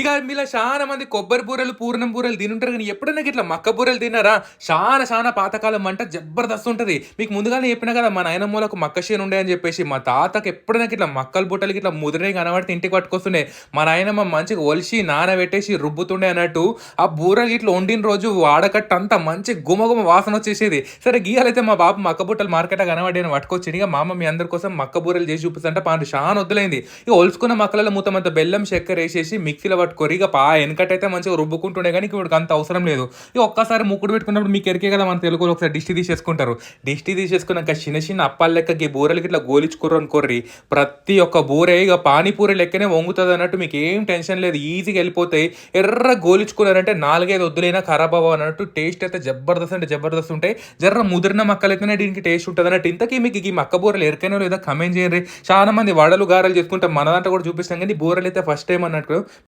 ఇక మీలో చాలా మంది కొబ్బరి బూరెలు, పూర్ణం బూరెలు తినుంటారు కానీ ఎప్పుడైనా గిట్ల మక్క బూరెలు తిన్నారా? చాలా చాలా పాతకాలం వంట జబర్దస్త్ ఉంటుంది మీకు ముందుగానే చెప్పినా కదా, మా నాయనమ్మోళ్ళకు మక్క చేను ఉండే అని చెప్పేసి. మా తాతకి ఎప్పుడైనా ఇట్లా మక్కల బుట్టలు గిట్ల ముదిరే కనబడితే ఇంటికి పట్టుకొస్తుండే. మా నాయనమ్మ మంచిగా ఒలిసి, నానబెట్టేసి రుబ్బుతుండే అన్నట్టు. ఆ బూరెలు గిట్ల వండిన రోజు వాడకట్టు అంతా మంచి గుమగుమ వాసన వచ్చేసేది. సరే గీయాలైతే మా బాబు మక్క బుట్టలు మార్కెట్ కనబడి అని పట్టుకొచ్చింది ఇక మా అమ్మ మీ అందరి కోసం మక్క బూరెలు చేసి చూపిస్తుంటే పాండు చాలా వద్దులైంది. ఇక ఒలుసుకున్న మక్కలలో మూతమంత బెల్లం, చక్కెర వేసేసి మిక్సీలో పట్టుకోర్రి. ఇక పా వెనకటైతే మంచిగా రుబ్బుకుంటుండే కానీ ఇప్పుడు అంత అవసరం లేదు. ఇక ఒక్కసారి ముక్కుడు పెట్టుకున్నప్పుడు మీకు ఎరికే కదా మన తెలుగులో ఒకసారి దిష్టి తీసేసుకుంటారు. దిష్టి తీసేసుకున్నాక చిన్న చిన్న అప్పాల లెక్క గీ బూరెలు గిట్ల అనుకోర్రి. ప్రతి ఒక్క బూరే ఇక పానీపూరి లెక్కనే వంగుతుంది అన్నట్టు మీకు ఏం టెన్షన్ లేదు. ఈజీగా వెళ్ళిపోతాయి. ఎర్ర గోలించుకున్నారంటే 4, 5 వద్దులైనా ఖరాబ్ అవ్వ అన్నట్టు టేస్ట్ అయితే జబర్దస్త్ అంటే జబర్దస్త్ ఉంటాయి. జర్ర ముదిరిన మక్కలైతేనే దీనికి టేస్ట్ ఉంటుంది అన్నట్టు. ఇంతకీ మీకు ఈ మక్క బూరెలు ఎరికైనా లేదా కమెంట్ చేయండి. చాలా మంది వడలు, గారెలు చేసుకుంటాం. మన దాంట్లో కూడా చూపిస్తాం కానీ బూరలు అయితే ఫస్ట్ టైం అన్నట్టు.